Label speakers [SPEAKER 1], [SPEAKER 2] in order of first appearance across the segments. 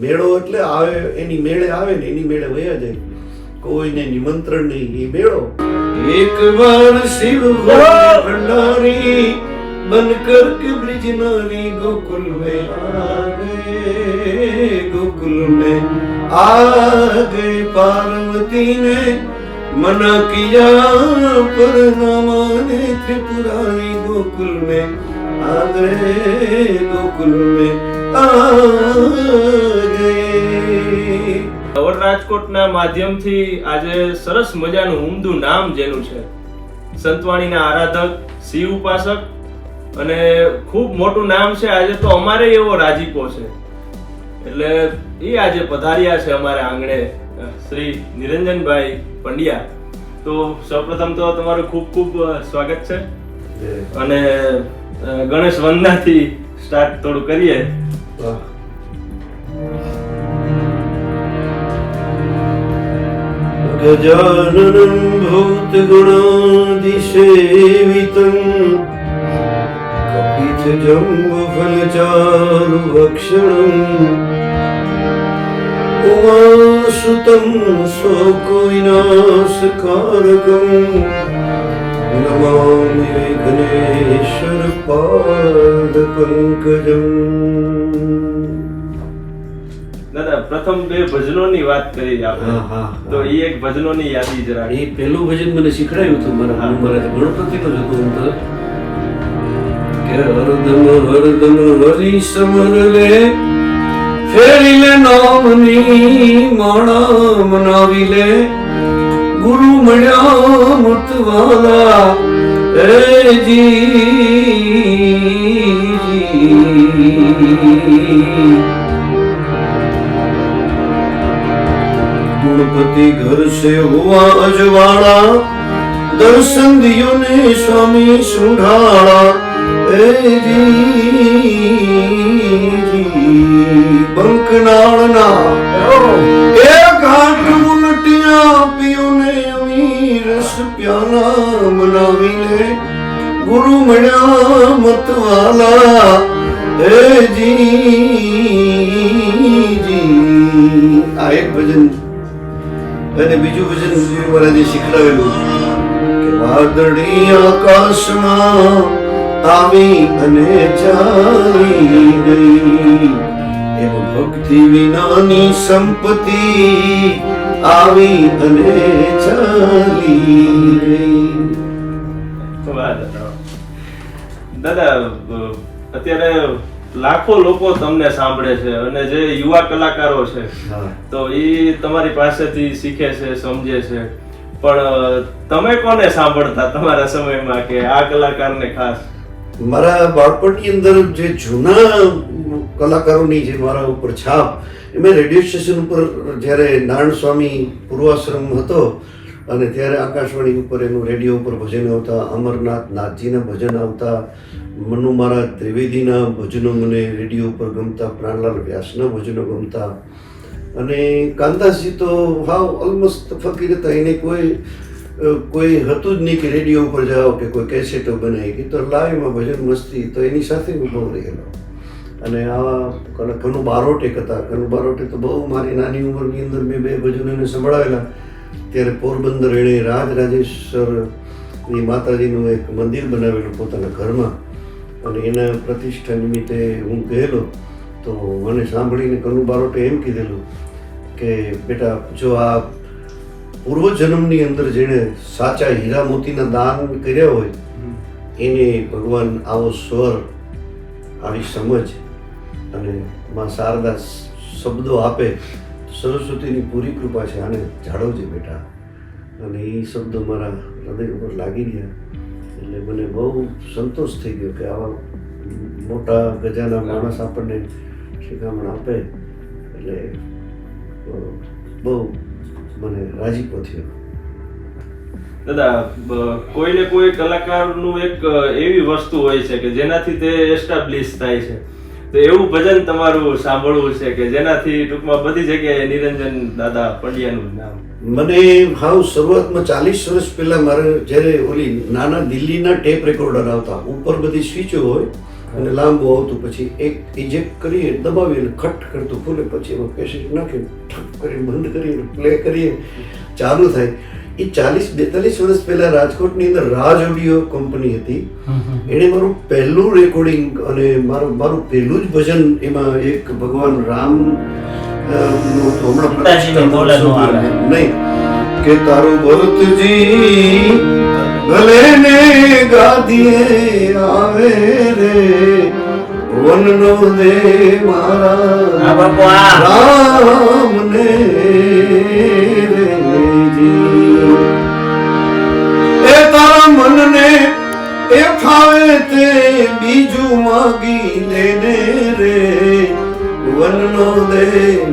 [SPEAKER 1] મેળો એટલે આવે એની મેળે આવે ને એની મેળે વયા જાય કોઈને નિમંત્રણ નહીં એ મેળો એક વાર શિવ ભંડારી बनकर के ब्रिज नारी गोकुल में आ गए गोकुल में आ गए पार्वती ने मना किया पर न माने त्रिपुरारी गोकुल में आ गए गोकुल में आ गए
[SPEAKER 2] અવર રાજકોટના માધ્યમથી આજે સરસ મજાનું ઉમદું નામ જેનું છે. સંતવાણીના આરાધક શિવ ઉપાસક અને ખૂબ મોટું નામ છે આજે તો અમારે એવો રાજીપો છે. એટલે એ આજે પધાર્યા છે અમારા આંગણે શ્રી નિરંજનભાઈ પંડ્યા. તો સૌપ્રથમ તો તમારું ખૂબ ખૂબ સ્વાગત છે. અને ગણેશ વંદનાથી સ્ટાર્ટ થોડું કરીએ.
[SPEAKER 1] गजाननं भूतगणादिसेवितं कपितजम्बुफलचारुभक्षणम् उमासुतं शोकविनाशकारकम् ભજન મને શીખડાયું હતું મારા મારા ગણપતિનું જ હતું અંતર. કે હરદમ હરદમ હરી સમર ફેરી લે નામની મણામ મનાવી લે. ગુરુ મળ્યા મૂર્તવાલા ગુણપતિ ઘર સે હુઆ અજવાળા. દર્શન દિયો ને સ્વામી સુઢાળા. હે જી બંકનાળના. એ ઉલટિયા રસ પ્યાલા મનાવી ગુરુ મળ્યા મતવાલા. હે જી આ એક ભજન અને બીજું ભજન ગુરુ મહારાજે શીખડાવેલું વાદળી આકાશમાં આવી અને ચાલી ગઈ. એમ ભક્તિ વિનાની સંપત્તિ આવી અને ચાલી ગઈ.
[SPEAKER 2] દાદા અત્યારે લાખો લોકો તમને સાંભળે છે અને જે યુવા કલાકારો છે તો એ તમારી પાસેથી શીખે છે સમજે છે. પણ તમે કોને સાંભળતા તમારા સમયમાં કે આ કલાકારને ખાસ?
[SPEAKER 1] મારા બાળપણની અંદર જે જૂના કલાકારોની જે મારા ઉપર છાપ મેં રેડિયો સ્ટેશન ઉપર જ્યારે નારાયણ સ્વામી પૂર્વાશ્રમ હતો અને ત્યારે આકાશવાણી ઉપર એનું રેડિયો ઉપર ભજન આવતા, અમરનાથ નાથજીના ભજન આવતા, મનુ મહારાજ ત્રિવેદીના ભજનો મને રેડિયો ઉપર ગમતા, પ્રાણલાલ વ્યાસના ભજનો ગમતા. અને કાંતાસજી તો હાવ ઓલમોસ્ટ ફકીર હતા એને કોઈ કોઈ હતું જ નહીં કે રેડિયો ઉપર જાઓ કે કોઈ કેસેટો બનાવી. કે તો લાઈવમાં ભજન મસ્તી, તો એની સાથે હું બહુ રહેલો. અને આવા કન- બારોટ એક હતા કનુ બારોટે તો બહુ મારી નાની ઉંમરની અંદર મેં બે ભજનો એને સંભળાવેલા. ત્યારે પોરબંદર એણે રાજ રાજેશ્વર માતાજીનું એક મંદિર બનાવેલું પોતાના ઘરમાં. અને એના પ્રતિષ્ઠા નિમિત્તે હું ગયેલો. તો મને સાંભળીને કનુ બારોટે એમ કીધેલું કે બેટા જો આ પૂર્વજન્મની અંદર જેણે સાચા હીરા મોતીના દાન કર્યા હોય એને ભગવાન આવો સ્વર આવી સમજ અને માં શારદા શબ્દો આપે સરસ્વતીની પૂરી કૃપા છે આને જાળવજે બેટા. અને એ શબ્દો મારા હૃદય ઉપર લાગી ગયા. એટલે મને બહુ સંતોષ થઈ ગયો કે આવા મોટા ગજાના માણસ આપણને શિખામણ આપે. એટલે બહુ મને રાજીપો થયો.
[SPEAKER 2] દાદા કોઈ કોઈને કોઈ કલાકારનું એક એવી વસ્તુ હોય છે કે જેનાથી તે એસ્ટાબ્લિશ થાય છે. તો એવું ભજન તમારું સાંભળવું છે કે જેનાથી ટૂંકમાં બધી જગ્યાએ નિરંજન દાદા પંડ્યાનું નામ?
[SPEAKER 1] મને હાવ શરૂઆતમાં ચાલીસ વર્ષ પહેલા મારે જ્યારે ઓલી નાના દિલ્હીના ટેપ રેકોર્ડર આવતા ઉપર બધી સ્વિચો હોય અને લાંબુ આવતું પછી એક ઇજેક્ટ કરીએ એટલે ખટ કરતું ખુલે પછી એમાં પેસેજ નાખીને ઠપ કરીને બંધ કરીએ પ્લે કરીએ. ચાલુ થાય. એ ચાલીસ બેતાલીસ વર્ષ પહેલા રાજકોટની અંદર રાજ ઓડિયો કંપની હતી. એણે મારું પહેલું રેકોર્ડિંગ અને મારું મારું પહેલું જ ભજન એમાં એક ભગવાન રામ. નહીં. કે તારું ભરતજી ભલે ને ગાદીએ આવે રે. વનનો દે મારા રામ ને એ તારા મનને એ ફાવે તે બીજું માગી લેને રે. વનનો દે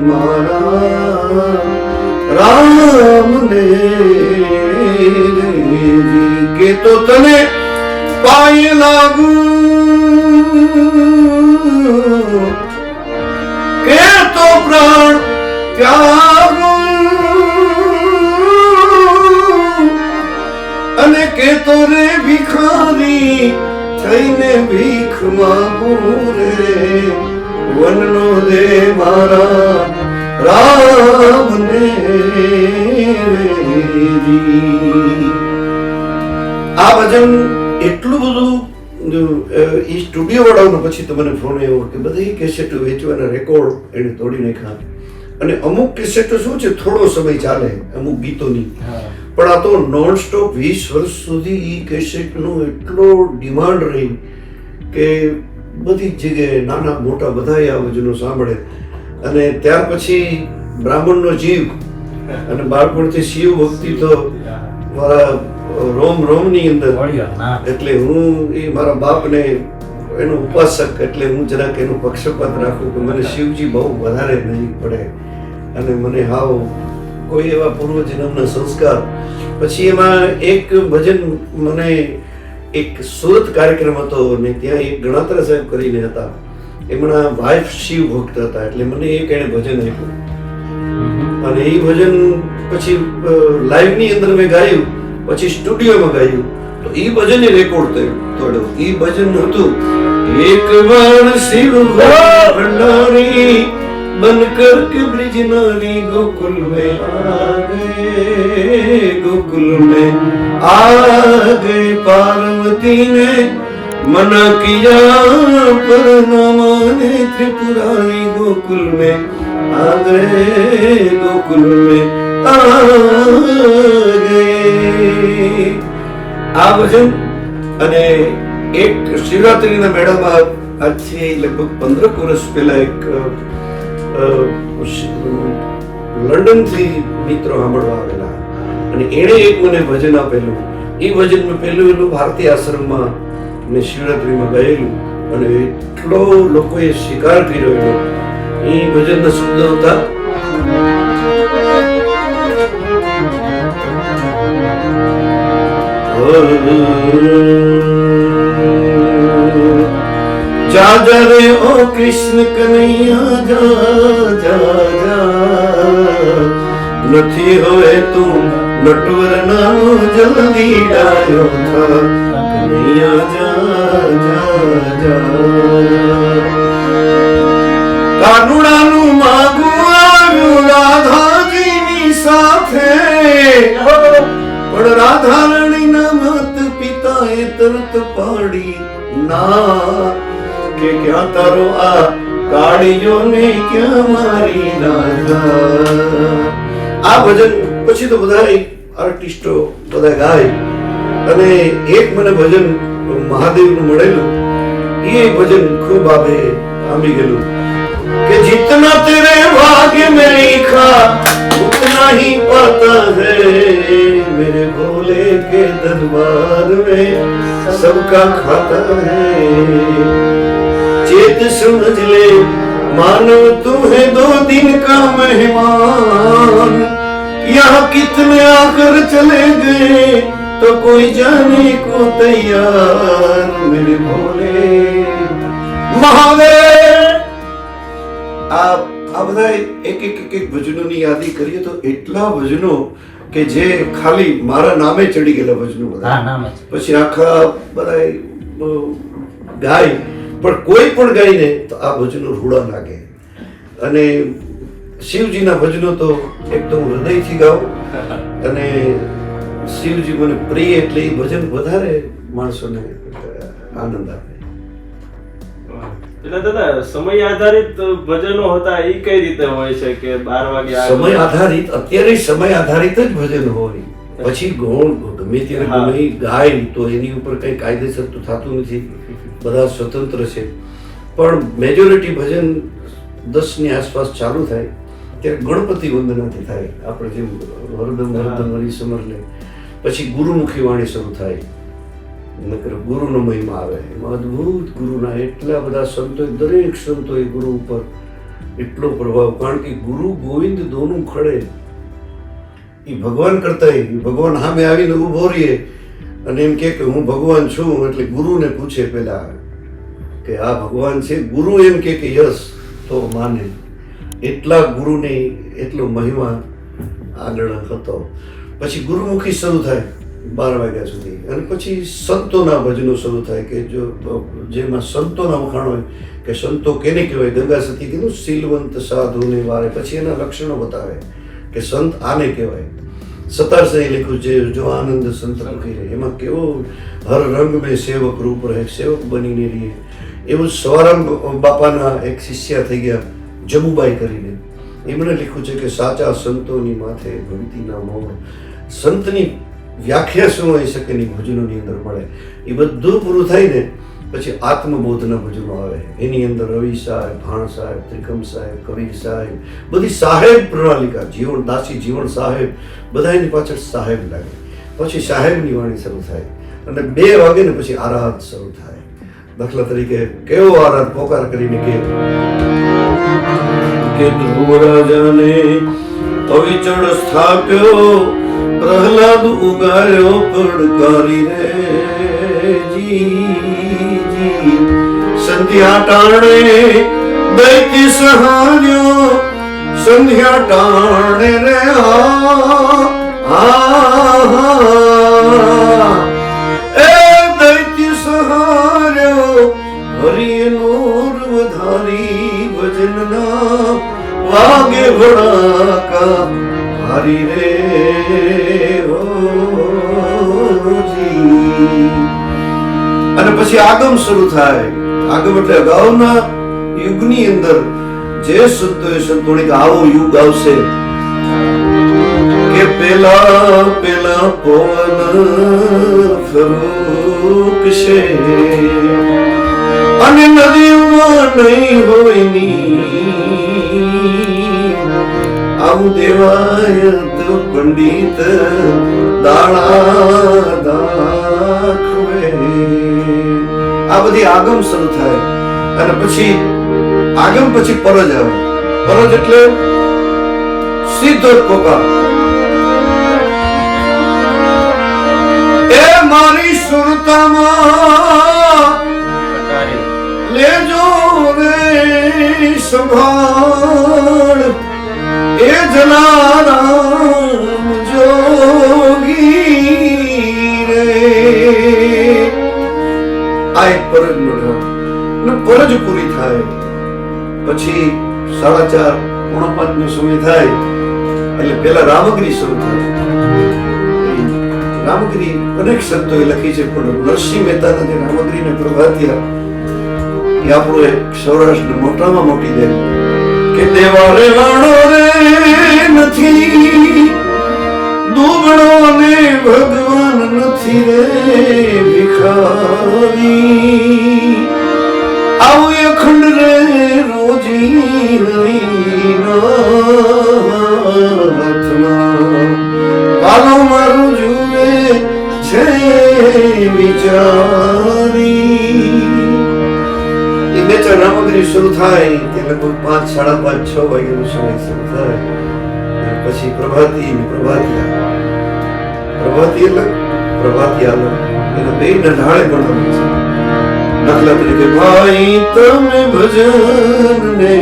[SPEAKER 1] મારા રામ ને કે તો તને પાય લાગુ કે તો પ્રાણ ત્યાગું અને કે તો રે ભિખારી, થઈને ભીખ માંગું વનનો દે મારા રામને આ ભજન એટલું બધું એ સ્ટુડિયોવાળાઓનો પછી તમને ફોન આવ્યો કે બધી કેસેટો વેચવાના રેકોર્ડ એને તોડી નાખ્યા અને અમુક કેસેટો શું છે થોડો સમય ચાલે અમુક ગીતોની. પણ આ તો નોન સ્ટોપ વીસ વર્ષ સુધી એ કેસેટનો એટલો ડિમાન્ડ રહી કે બધી જ જગ્યાએ નાના મોટા બધા આ ભજનો સાંભળે. અને ત્યાર પછી બ્રાહ્મણનો જીવ અને બાળપણથી શિવ ભક્તિ તો મારા રોમ રોમની અંદર. એટલે હું એ મારા બાપને એનો ઉપાસક એટલે હું જરાક એનો પક્ષપાત રાખું કે મને શિવજી બહુ વધારે નજીક પડે. અને મને હાવ કોઈ એવા પૂર્વજન્મના સંસ્કાર. પછી એમાં એક ભજન મને એક સુરત કાર્યક્રમ હતો ને ત્યાં એક ગણાત્રા સાહેબ કરીને હતા. એમના વાઇફ શિવ ભક્ત હતા એટલે મને એક એણે ભજન આપ્યું. અને એ ભજન પછી લાઈવની અંદર મેં ગાયું. પછી સ્ટુડિયોમાં ગાયું તો એ ભજન રેકોર્ડ થયું થોડું એ ભજન હતું એક વાર શિવ ભંડારી बनकर के ब्रिज नारी गोकुल में आ गए गोकुल में आ गए पार्वती ने मना किया पर न माने त्रिपुरारी गोकुल में आ गए गोकुल में आ ગયે આ ભજન અને એક શિવરાત્રીના મેળામાં આજથી લગભગ પંદર વર્ષ પહેલા એક અ, લંડનથી મિત્રો સાંભળવા આવેલા. અને એણે એક મને ભજન આપેલું. એ ભજન મેં પહેલું પહેલું ભારતીય આશ્રમમાં મેં શિવરાત્રીમાં ગયેલું અને એટલો લોકોએ સ્વીકાર કર્યો એ ભજનના શબ્દો હતા જા જા રે ઓ કૃષ્ણ કનૈયા જા જા જા નથી હવે તું નટવર નાનો જલ્દી ડાયો થા કનૈયા જા જા જા કાનુડાનું માગું આવ્યું રાધાજીની સાથે પણ રાધારણીના ના કે ક્યાં તારો આ કાળીયો ને ક્યાં મારી રાધા આ ભજન પછી તો બધા આર્ટિસ્ટો બધા ગાય. અને એક મને ભજન મહાદેવનું મળેલું. એ ભજન ખૂબ આવે આંબી ગયેલું कि जितना तेरे भाग्य में लिखा, उतना ही पता है मेरे भोले के दरबार में सबका खाता है। चेत समझ ले, मानव तू है दो दिन का मेहमान। यहाँ कितने आकर चले गए तो कोई जाने को तैयार मेरे भोले। महावीर! આ આ બધા એક એક એક એક ભજનોની યાદી કરીએ તો એટલા ભજનો કે જે ખાલી મારા નામે ચડી ગયેલા ભજનો બધા. પછી આખા બધા ગાય પણ કોઈ પણ ગાઈને તો આ ભજનો રૂડા લાગે. અને શિવજીના ભજનો તો એકદમ હૃદયથી ગાઉં અને શિવજી મને પ્રિય એટલે એ ભજન વધારે માણસોને આનંદ આપે.
[SPEAKER 2] એટલે દાદા સમય આધારિત ભજનો હતા એ કઈ રીતે હોય છે કે બાર વાગે
[SPEAKER 1] સમય આધારિત અત્યારે સમય આધારિત જ ભજન હોય. પછી ગૌણ ગમે ત્યારે ગમે ગાય તો એની ઉપર કઈ કાયદેસર તો થતું નથી. બધા સ્વતંત્ર છે. પણ મેજોરિટી ભજન દસની આસપાસ ચાલુ થાય. ત્યારે ગણપતિ વંદનાથી થાય. આપણે જેમ વરદમ વરદમ હરી સમર લે પછી ગુરુમુખી વાણી શરૂ થાય. નકર ગુરુનો મહિમા આવે. એમાં અદ્ભુત ગુરુના એટલા બધા સંતો, દરેક સંતોએ ગુરુ ઉપર એટલો પ્રભાવ. કારણ કે ગુરુ ગોવિંદ દોનું ખડે. એ ભગવાન કરતા ભગવાન સામે આવીને ઊભો રહીએ. અને એમ કે હું ભગવાન છું, એટલે ગુરુને પૂછે પેલા કે આ ભગવાન છે? ગુરુ એમ કે યસ, તો માને. એટલા ગુરુને એટલો મહિમા આગળ હતો. પછી ગુરુમુખી શરૂ થાય. બાર વાગ્યા સુધી. અને પછી સંતોના ભજનો શરૂ થાય કે જો, જેમાં સંતોના વખાણ હોય, કે સંતો કેને કહેવાય? ગંગા સતી કીધું શીલવંત સાધુને વારે પછી એના લક્ષણો બતાવે કે સંત આને કહેવાય. સતારસાઈ લખ્યું છે જો આનંદ સંત લખી રહે. એમાં કેવો હર રંગ મેં સેવક રૂપ રહે, સેવક બનીને રહીએ. એવું સવારામ બાપાના એક શિષ્ય થઈ ગયા જબુબાઈ કરીને. એમણે લખ્યું છે કે સાચા સંતોની માથે ભક્તિના મોહ સંતની વ્યાખ્યા શું હોઈ શકે એની ભજનોની અંદર મળે એ બધું પૂરું થાય ને પછી આત્મબોધના ભજનો આવે. એની અંદર રવિ સાહેબ, ભાણ સાહેબ, ત્રિકમ સાહેબ, કબીર સાહેબ, બધી સાહેબ પ્રણાલિકા જીવન દાસી જીવન સાહેબ, બધા એની પાછળ સાહેબ લાગે. પછી સાહેબની વાણી શરૂ થાય અને બે વાગે ને પછી આરાધ શરૂ થાય. દાખલા તરીકે કેવો આરાધ પોકાર કરીને કે ધ્રુવ રાજાને અવિચળ સ્થાપ્યો પ્રહલાદ ઉગાર્યો પડકારી રે. જી સંધ્યા ટાણે દૈત્ય સહાર્યો. સંધ્યા ટાણે રે, આ એ દૈત્ય સહાર્યો. હરિય નોર વધારી ભજનના વાગે ભડાકા હરી રે શરૂ થાય. આગમ એટલે અગાઉના યુગની અંદર જે સંતોએ સંતોણી કે આવો યુગ આવશે. કે પેલા પેલા પવન ફરૂકશે અને નદીમાં નહીં હોયની આવું દેવાય તો પંડિત દાણા દાખવે. આ બધી આગમ શરૂ થાય. અને પછી આગમ પછી પરજ આવે. પરજ એટલે સીધો પોકાર એ મારી સુરતામાં લેજો રે સંભાળ. એ જલારામ આ એક ફરજ ઢાળ. ને પરજ પૂરી થાય. પછી સાડા ચાર, પોણા પાંચ નો સમય થાય. એટલે પેલા રામગીરી શરૂ થાય. રામગીરી અનેક સંતોએ લખી છે, પણ નરસિંહ મહેતાના જે રામગીરીને પ્રભાતિયા એ આપણું એક સૌરાષ્ટ્ર મોટામાં મોટી દેવ કે દેવારે વાણો રે નથી દુબળો ને ભગવાન નથી રે ભિખારી. આવું અખંડ રે રોજી પાલો મારું જુએ છે વિચારી. એ શરૂ થાય તે લગભગ પાંચ, સાડા પાંચ, છ વાગ્યાનો સમય શરૂ થાય. પછી પ્રભાતી પ્રભાતી અલગ પ્રભાતી એના બે ઢાળે પણ છે. દાખલા તરીકે, ભાઈ તમે ભજન ને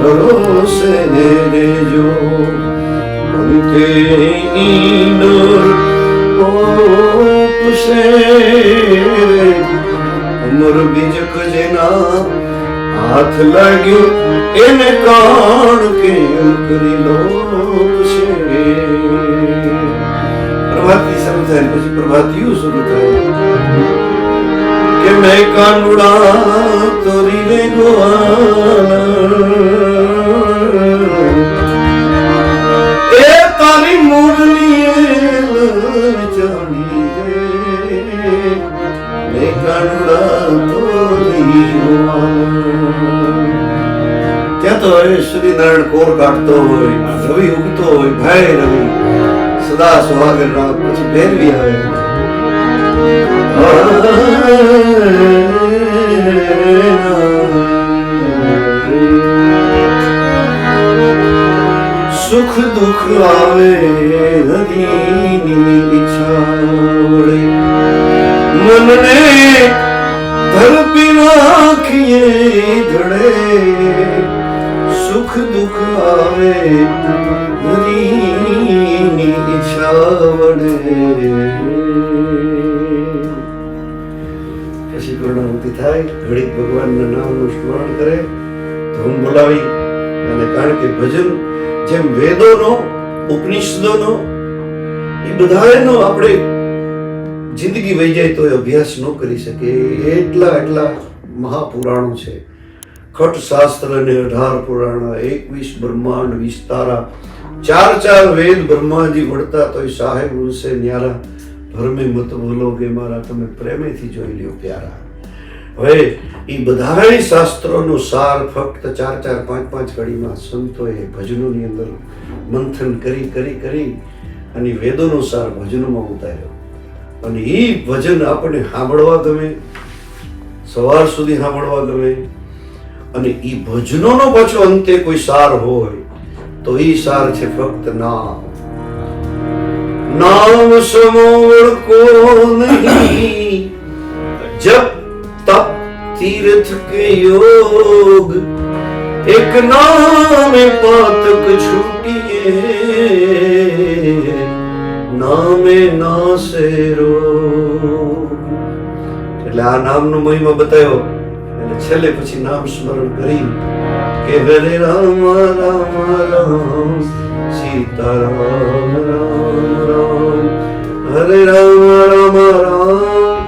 [SPEAKER 1] ભરોસે રેજો. અંતે ઈંદર ઓપશે અમર બીજક જેના હાથ લાગ્યો, એને કાણ કેમ કરી લો છે પ્રભાતી શરૂ થાય ને પછી પ્રભાતિયું શરૂ થાય કે મેં કાનુડા તોરી રે ગોવાલા એ તારી મુરલી જાણી રે મેં કાનુડા તોરી ગોવાલા ત્યાં તો હવે સૂર્યનારાયણ કોર કાઢતો હોય રવિ ઉગતો હોય ભાઈ રવિ સદા સુહાગર રાત પછી ભેરવી આવે સુખ દુઃખ આવે હરીની ઈચ્છા વડે મનને ધરપી રાખીએ ધડે સુખ દુઃખ આવે હરીની પછી પૂર્ણાહુતિ થાય ઘડીક ભગવાનના નામનું સ્મરણ કરે, ધૂમ બોલાવી અને કારણ કે ભજન જેમ વેદોનો, ઉપનિષદોનો, એ બધાનો આપણે જિંદગી વહી જાય તો એ અભ્યાસ ન કરી શકે. એટલા એટલા મહાપુરાણો છે. ખટ શાસ્ત્ર ને અઢાર પુરાણ, એકવીસ બ્રહ્માંડ વિસ્તારા ચાર ચાર વેદ બ્રહ્માજી વળતા તોય સાહેબ ઉલસે ન્યારા ભરમે મત બોલો કે મારા, તમે પ્રેમેથી જોઈ લ્યો પ્યારા. હવે એ બધા શાસ્ત્રોનો સાર ફક્ત ચાર ચાર પાંચ પાંચ કડીમાં સંતોએ ભજનોની અંદર મંથન કરી કરી કરી અને વેદોનો સાર ભજનોમાં ઉતાર્યો. અને એ ભજન આપણને સાંભળવા ગમે, સવાર સુધી સાંભળવા ગમે અને એ ભજનોનો પાછો અંતે કોઈ સાર હોય તો એ સાર છે ફક્ત નામ. નામ સમો કો નહીં. જપ તપ તીર્થ કે યોગ. એક નામે પાતક છૂટીએ. નામે નાસે રોગ. એટલે આ નામનો મહિમા બતાવ્યો. એટલે છેલ્લે પછી નામ સ્મરણ કરી. કે હરે રામ રામ રામ સીતારામ રામ રામ હરે રામ રામ રામ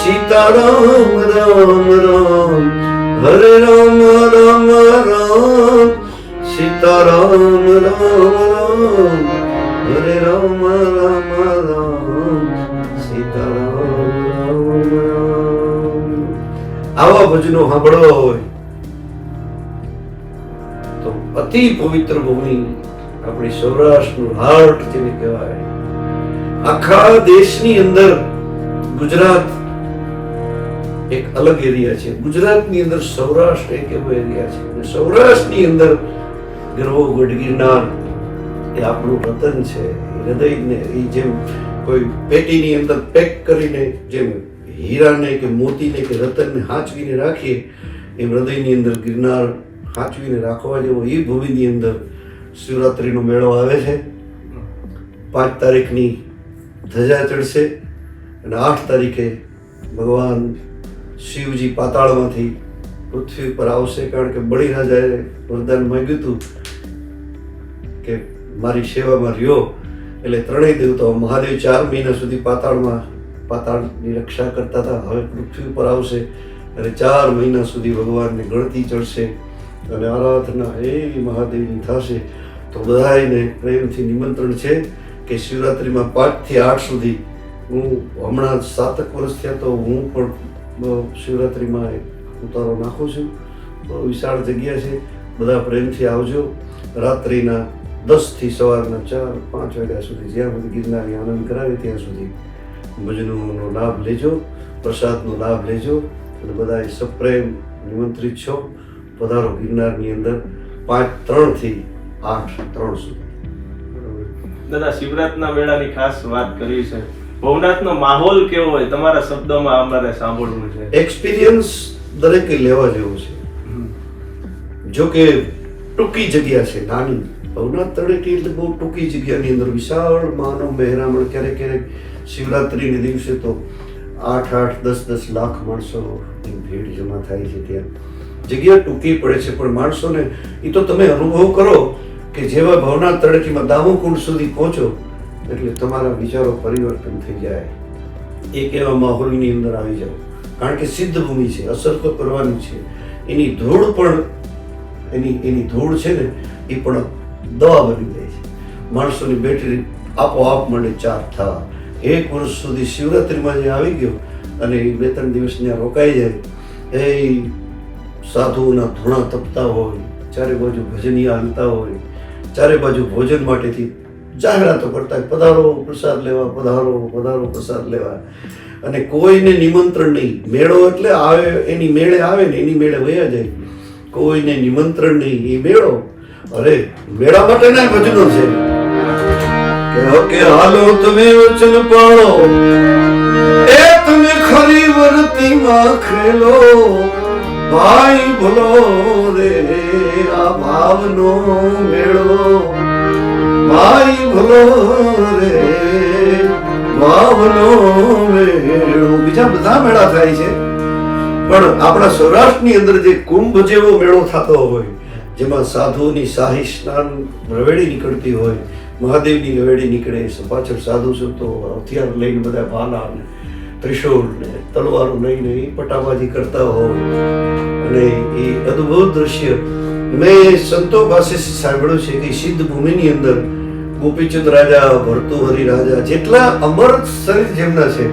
[SPEAKER 1] સીતારામ રામ રામ હરે રામ રામ રામ સીતારામ રામ રામ હરે રામ રામ રામ સીતારામ રામ રામ આવા ભજનો સાંભળવા હોય તો અતિ પવિત્ર ભૂમિ આપણી સૌરાષ્ટ્રનું હાર્ટ જેને કહેવાય. આખા દેશની અંદર ગુજરાત એક અલગ એરિયા છે. ગુજરાતની અંદર સૌરાષ્ટ્ર એક એવો એરિયા છે. અને સૌરાષ્ટ્રની અંદર ગરવો ગઢ ગિરનાર એ આપણું વતન છે. હૃદયને, એ જેમ કોઈ પેટીની અંદર પેક કરીને, જેમ હીરાને કે મોતીને કે રતનને હાંચવીને રાખીએ, એમ હૃદયની અંદર ગિરનાર હાંચવીને રાખવા જેવો એ ભૂમિની અંદર શિવરાત્રિનો મેળો આવે છે. પાંચ તારીખની ધજા ચડશે અને આઠ તારીખે ભગવાન શિવજી પાતાળમાંથી પૃથ્વી પર આવશે. કારણ કે બળી રાજાએ વરદાન માંગ્યું હતું કે મારી સેવામાં રહ્યો. એટલે ત્રણેય દેવતાઓ મહાદેવ ચાર મહિના સુધી પાતાળમાં પાતાળની રક્ષા કરતા હતા. હવે પૃથ્વી પર આવશે અને ચાર મહિના સુધી ભગવાનને ગણતી ચડશે. અને આરાધના એવી મહાદેવની થશે. તો બધાને પ્રેમથી નિમંત્રણ છે કે શિવરાત્રિમાં પાંચથી આઠ સુધી હું હમણાં સાતક વર્ષ થયા તો હું પણ શિવરાત્રિમાં ઉતારો નાખું છું. બહુ વિશાળ જગ્યા છે. બધા પ્રેમથી આવજો. રાત્રિના દસથી સવારના ચાર, પાંચ વાગ્યા સુધી જ્યાં સુધી ગિરનારી આનંદ કરાવે ત્યાં સુધી ભજનોનો લાભ લેજો, પ્રસાદનો લાભ લેજો. અને બધા સપ્રેમ નિમંત્રિત છો. પધારો ગિરનારની અંદર પાંચ ત્રણથી આઠ ત્રણ સુધી.
[SPEAKER 2] દાદા શિવરાતના મેળાની ખાસ વાત કરી છે. ભવનાથનો માહોલ કેવો હોય? તમારા શબ્દોમાં અમારે સાંભળવું છે.
[SPEAKER 1] એક્સપિરિયન્સ દરેકે લેવા જેવો છે. જો કે ટૂંકી જગ્યા છે નાની. ભવનાથ તળેટી એટલે બહુ ટૂંકી જગ્યાની અંદર વિશાળ માનવ મહેરામણ ક્યારેક ક્યારેક શિવરાત્રિને દિવસે તો આઠ આઠ દસ દસ લાખ માણસો ભીડ જમા થાય છે ત્યાં. જગ્યા ટૂંકી પડે છે, પણ માણસોને એ તો તમે અનુભવ કરો કે જેવા ભવના તળેટીમાં દામોકુંડ સુધી પહોંચો, એટલે તમારા વિચારો પરિવર્તન થઈ જાય. એક એવા માહોલની અંદર આવી જાઓ. કારણ કે સિદ્ધ ભૂમિ છે, અસર તો કરવાની છે. એની ધૂળ પણ, એની એની ધૂળ છે ને એ પણ દવા બની જાય છે. માણસોની બેટરી આપોઆપ મળે ચાર્જ થવા. એક વર્ષ સુધી શિવરાત્રિમાં જે આવી ગયો, અને એ બે ત્રણ દિવસ ત્યાં રોકાઈ જાય, એ સાધુઓના ધૂણા તપતા હોય, ચારે બાજુ ભજનીય હાલતા હોય, ચારે બાજુ ભોજન માટેથી જાહેરાતો કરતા પધારો, પ્રસાદ લેવા, પધારો પધારો, પ્રસાદ લેવા. અને કોઈને નિમંત્રણ નહીં. મેળો એટલે આવે, એની મેળે આવે ને એની મેળે વયા જાય. કોઈને નિમંત્રણ નહીં. એ મેળો, અરે, મેળા માટે ના ભજનો છે. કે હાલો તમે વચન પાળો. એ તમે ખરી વર્તીમાં ખેલો. ભાઈ ભલો રે, આ ભાવનો મેળો. ભાઈ ભલો રે, ભાવનો મેળો. બીજા બધા મેળા થાય છે. પણ આપણા સૌરાષ્ટ્રની અંદર જે કુંભ જેવો મેળો થતો હોય, જેમાં સાધુની શાહી સ્નાન રવેડી નીકળતી હોય, મહાદેવની રવેડી નીકળે પાછળ સાધુ સંતો, હથિયાર લઈને બધા ભાલા ત્રિશૂળ ને તલવારો નહીં નહીં પટાબાજી કરતા હોય અને એ અદ્ભુત દ્રશ્ય. મેં સંતો પાસેથી સાંભળ્યું છે કે સિદ્ધ ભૂમિની અંદર ગોપીચંદ રાજા ભરતુહરી રાજા જેટલા અમર શરીર જેમના છે.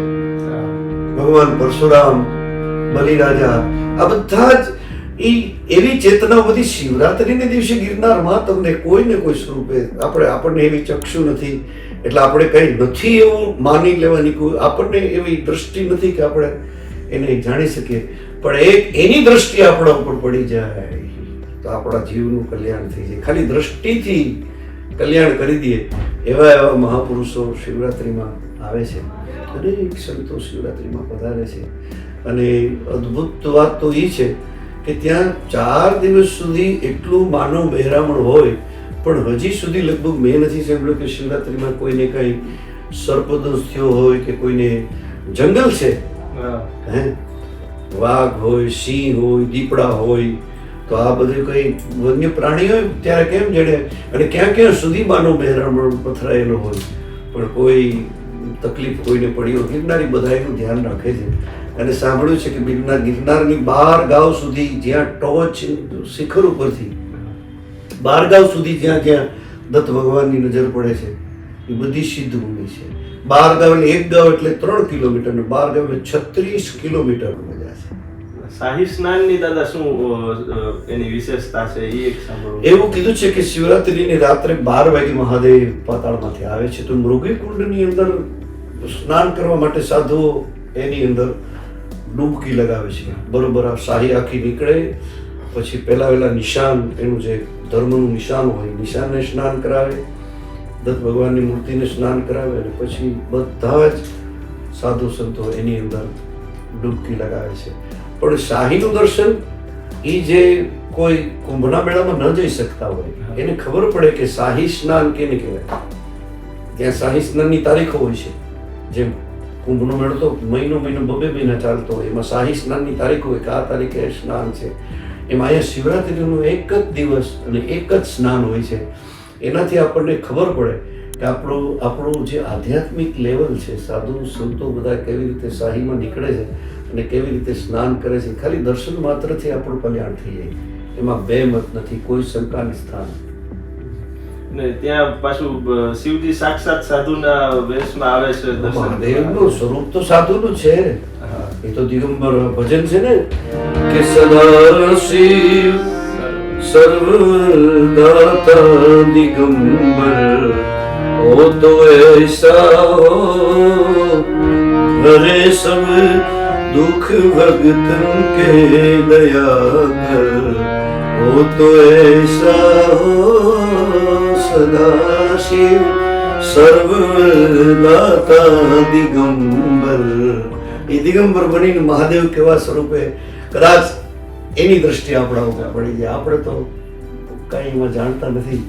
[SPEAKER 1] ભગવાન પરશુરામ બલિરાજા આ બધા જ ઈ એવી ચેતના બધી શિવરાત્રિને દિવસે ગિરનારમાં તમને કોઈ ને કોઈ સ્વરૂપે આપણે આપણને એવી ચક્ષુ નથી. એટલે આપણે કંઈ નથી એવું માની લેવાની કોઈ આપણને એવી દ્રષ્ટિ નથી કે આપણે એને જાણી શકીએ. પણ એક એની દ્રષ્ટિ આપણા ઉપર પડી જાય, તો આપણા જીવનું કલ્યાણ થઈ જાય. ખાલી દ્રષ્ટિથી કલ્યાણ કરી દઈએ એવા એવા મહાપુરુષો શિવરાત્રિમાં આવે છે. અનેક સંતો શિવરાત્રિમાં પધારે છે. અને અદ્ભુત વાત તો એ છે કે ત્યાં ચાર દિવસ સુધી એટલું માનવ બહેરામણ હોય પણ હજી સુધી લગભગ મેં નથી સાંભળ્યું કે શિવરાત્રિમાં કોઈને કંઈ સર્પદંશ થયો હોય કે કોઈને જંગલ છે.
[SPEAKER 2] હે.
[SPEAKER 1] વાઘ હોય સિંહ હોય દીપડા હોય તો આ બધું કઈ વન્ય પ્રાણી હોય ત્યારે કેમ જડે? અને ક્યાં ક્યાં સુધી માનવ બહેરામણ પથરાયેલો હોય? પણ કોઈ તકલીફ કોઈને પડી હોય ગિરનારી બધા એનું ધ્યાન રાખે છે. અને સાંભળ્યું છે કે બિલના ગિરનારની બાર ગાંવ સુધી જ્યાં ટોચ શિખર ઉપરથી બાર ગાંવ સુધી જ્યાં જ્યાં દત્ત ભગવાનની નજર પડે છે એ બધી સિદ્ધ ભૂમિ છે. બાર ગાંવ એટલે એક ગાંવ એટલે ત્રણ કિલોમીટર ને બાર ગાંવ એટલે છત્રીસ કિલોમીટર મજા છે.
[SPEAKER 2] શાહી સ્નાનની દાદા શું એની વિશેષતા છે એ એક સાંભળો
[SPEAKER 1] એવું કીધું છે કે શિવરાત્રીની રાત્રે બાર વાગે મહાદેવ પાતાળમાંથી આવે છે તો મૃગી કુંડની અંદર સ્નાન કરવા માટે સાધુઓ એની અંદર ડૂબકી લગાવે છે. બરોબર આ શાહી આખી નીકળે પછી પહેલા વહેલા નિશાન એનું જે ધર્મનું નિશાન હોય નિશાનને સ્નાન કરાવે દત્ત ભગવાનની મૂર્તિને સ્નાન કરાવે અને પછી બધા જ સાધુ સંતો એની અંદર ડૂબકી લગાવે છે. પણ શાહીનું દર્શન એ જે કોઈ કુંભના મેળામાં ન જઈ શકતા હોય એને ખબર પડે કે શાહી સ્નાન કેને કહેવાય? ત્યાં શાહી સ્નાનની તારીખો હોય છે. જેમ કુંભનો મેળો તો મહિનો મહિનો બબે મહિના ચાલતો હોય. એમાં શાહી સ્નાનની તારીખ હોય કે આ તારીખે સ્નાન છે. એમાં અહીંયા શિવરાત્રિનું એક જ દિવસ અને એક જ સ્નાન હોય છે. એનાથી આપણને ખબર પડે કે આપણું આપણું જે આધ્યાત્મિક લેવલ છે, સાધુ, સંતો બધા કેવી રીતે શાહીમાં નીકળે છે અને કેવી રીતે સ્નાન કરે છે, ખાલી દર્શન માત્રથી આપણું કલ્યાણ થઈ જાય. એમાં બે મત નથી, કોઈ શંકાની સ્થાન
[SPEAKER 2] ને ત્યાં પાછું શિવજી સાક્ષાત સાધુના વેશમાં આવે છે
[SPEAKER 1] મહાદેવનું સ્વરૂપ તો સાધુનું છે. એ તો દિગંબર ભજન છે ને? કે સદા શિવ સર્વદાતા દિગંબર ઓ તો એસા હો હરે સબ દુખ ભગતન કે દયા કર ઓ તો એસા હો સદાશિવ સર્વદાતા દિગંબર એ દિગંબર બનીને મહાદેવ કેવા સ્વરૂપે કદાચ એની દ્રષ્ટિ આપણા ઉપર પડી જાય આપણે તો કાંઈ એમાં જાણતા નથી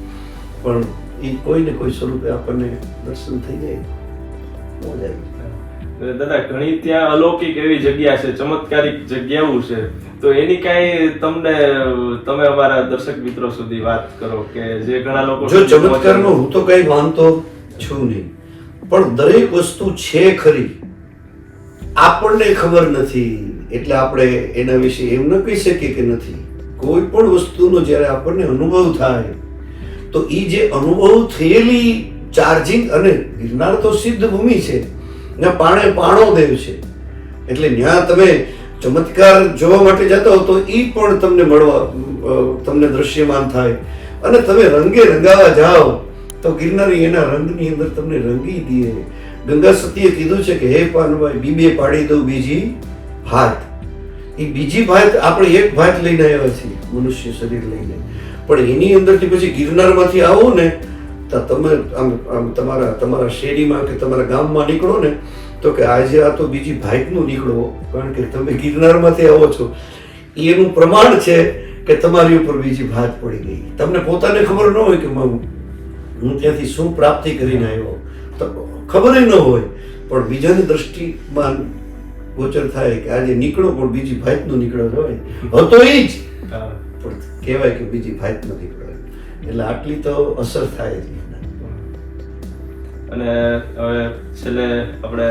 [SPEAKER 1] પણ એ કોઈ ને કોઈ સ્વરૂપે આપણને દર્શન થઈ જાય મજા આવી
[SPEAKER 2] દાદા ઘણી ત્યાં અલૌકિક એવી જગ્યા છે ચમત્કારિક જગ્યાઓ છે. તો એની કાંઈ તમને તમે અમારા દર્શક મિત્રો સુધી વાત કરો કે જે ઘણા લોકો
[SPEAKER 1] જો ચમત્કારનો હું તો કઈ માનતો છું નહીં. પણ દરેક વસ્તુ છે ખરી. આપણને ખબર નથી. એટલે આપણે એના વિશે એમ ન કહી શકીએ કે નથી. કોઈ પણ વસ્તુનો જ્યારે આપણને અનુભવ થાય તો એ જે અનુભવ થયેલી ચાર્જિંગ અને ગિરનાર તો સિદ્ધ ભૂમિ છે. ને પાણે પાણો દેવ છે. એટલે ત્યાં તમે ચમત્કાર જોવા માટે જતા હો તો એ પણ તમને મળવા તમને દ્રશ્યમાન થાય. અને તમે રંગે રંગાવા જાઓ, તો ગિરનારી એના રંગની અંદર તમને રંગી દે. ગંગા સતીએ કીધું છે કે, હે પાનભાઈ, બીબે પાડી દઉં બીજી ભાત. એ બીજી ભાત આપણે એક ભાત લઈને આવ્યા છીએ, મનુષ્ય શરીર લઈને. પણ એની અંદરથી પછી ગિરનારમાંથી આવો ને તો તમે આમ આમ તમારા તમારા શેરીમાં કે તમારા ગામમાં નીકળો ને તો કે આજે આ તો બીજી ભાઈકનું નીકળો કારણ કે તમે ગિરનારમાંથી આવો છો. એનું પ્રમાણ છે કે તમારી ઉપર બીજી ભાત પડી ગઈ. તમને પોતાને ખબર ન હોય કે હું હું ત્યાંથી શું પ્રાપ્તિ કરીને આવ્યો. તો ખબર ન હોય પણ બીજાની દ્રષ્ટિમાં ગોચર થાય કે આજે નીકળો પણ બીજી ભાતનું નીકળ્યો હોય. હતો એ જ. પણ કહેવાય કે બીજી ભાતનો નીકળ્યો એટલે આટલી તો અસર થાય જ
[SPEAKER 2] અને હવે છેલ્લે આપણે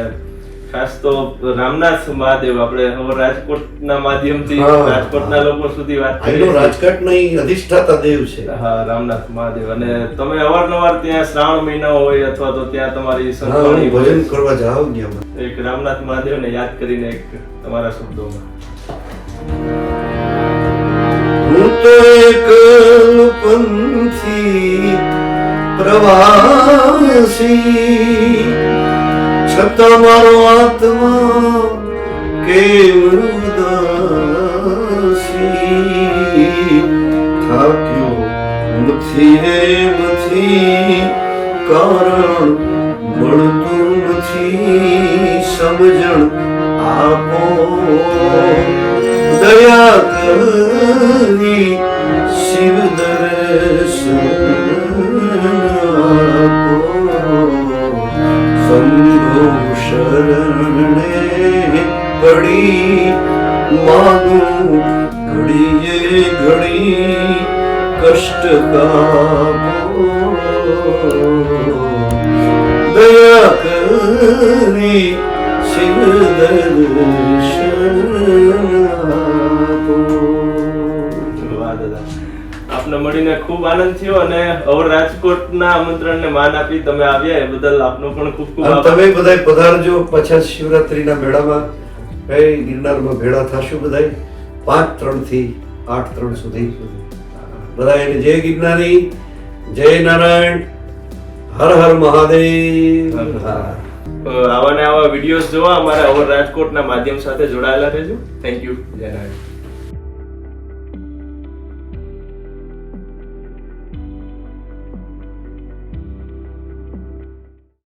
[SPEAKER 2] ખાસ તો રામનાથ મહાદેવ આપણે હવે રાજકોટના માધ્યમથી રાજકોટના લોકો સુધી વાત કરી
[SPEAKER 1] રાજકાટના અધિષ્ઠાતા દેવ છે.
[SPEAKER 2] હા રામનાથ મહાદેવ. અને તમે અવારનવાર ત્યાં શ્રાવણ મહિના હોય અથવા તો ત્યાં તમારી
[SPEAKER 1] સંતોની
[SPEAKER 2] સંતવાણી
[SPEAKER 1] ભજન કરવા જાઓ
[SPEAKER 2] એક રામનાથ મહાદેવને યાદ કરીને એક તમારા શબ્દોમાં.
[SPEAKER 1] તો એકલ પંથી પ્રવાસી છતાં મારો આત્મા કેમ ઉદાસી થાક્યો નથી રે નથી કારણ મળતું સમજણ આપો દયા કરી શિવ દર્શન આપો શંભો શરણે પડી માગું ઘડીએ ઘડી કષ્ટ કાપો દયા કરી
[SPEAKER 2] દાદા આપને મળીને ખૂબ આનંદ થયો અને અવર રાજકોટના આમંત્રણને માન આપી તમે આવ્યા એ બદલ આપનો પણ ખૂબ ખૂબ
[SPEAKER 1] તમે બધાય પધારજો પાછા શિવરાત્રીના મેળામાં. કઈ ગિરનારમાં ભેળા થશું બધાય. પાંચ ત્રણથી આઠ ત્રણ સુધી. બધાયને જય ગિરનારી જય નારાયણ હર હર મહાદેવ.
[SPEAKER 2] આવા ને આવા વિડીયોઝ જોવા અમારા અવર રાજકોટના માધ્યમ સાથે જોડાયેલા રહેજો. થેન્ક યુ જય નારાયણ.